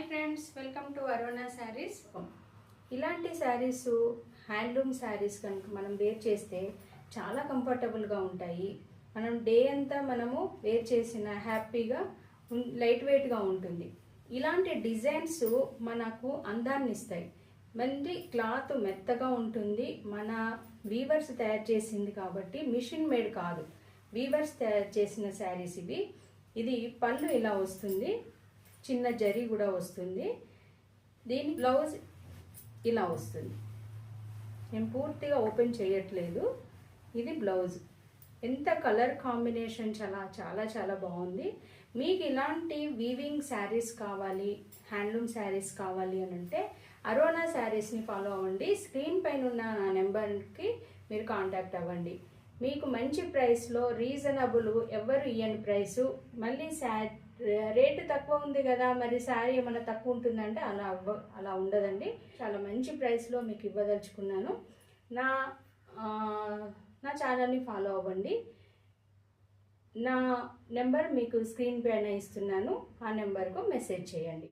Hi friends welcome to Arona sarees. ఇలాంటి sarees handloom saris కనుక మనం వేర్ చేస్తే చాలా కంఫర్టబుల్గా ఉంటాయి. మనం డే అంతా మనము వేర్ చేసిన హ్యాపీగా లైట్ వెయిట్గా ఉంటుంది. ఇలాంటి డిజైన్స్ మనకు అందాన్ని ఇస్తాయి. మంచి క్లాత్ మెత్తగా ఉంటుంది. మన వీవర్స్ తయారు చేసింది కాబట్టి మిషన్ మేడ్ కాదు. వీవర్స్ తయారు చేసిన శారీస్ ఇవి. ఇది పళ్ళు ఇలా వస్తుంది. చిన్న జరీ కూడా వస్తుంది. దీని బ్లౌజ్ ఇలా వస్తుంది. నేను పూర్తిగా ఓపెన్ చేయట్లేదు. ఇది బ్లౌజ్. ఎంత కలర్ కాంబినేషన్ చాలా చాలా చాలా బాగుంది. మీకు ఇలాంటి వీవింగ్ శారీస్ కావాలి హ్యాండ్లూమ్ శారీస్ కావాలి అని అంటే అరోనా శారీస్ని ఫాలో అవ్వండి. స్క్రీన్ పైన ఉన్న నా నెంబర్కి మీరు కాంటాక్ట్ అవ్వండి. మీకు మంచి ప్రైస్లో రీజనబుల్ ఎవరు ఇయ్యని ప్రైసు మళ్ళీ శా రేటు తక్కువ ఉంది కదా మరి శారీ ఏమైనా తక్కువ ఉంటుందంటే అలా అవ్వ అలా ఉండదండి. చాలా మంచి ప్రైస్లో మీకు ఇవ్వదలుచుకున్నాను. నా నా ఛానల్ని ఫాలో అవ్వండి. నా నెంబర్ మీకు స్క్రీన్ పైన ఇస్తున్నాను. ఆ నెంబర్కు మెసేజ్ చేయండి.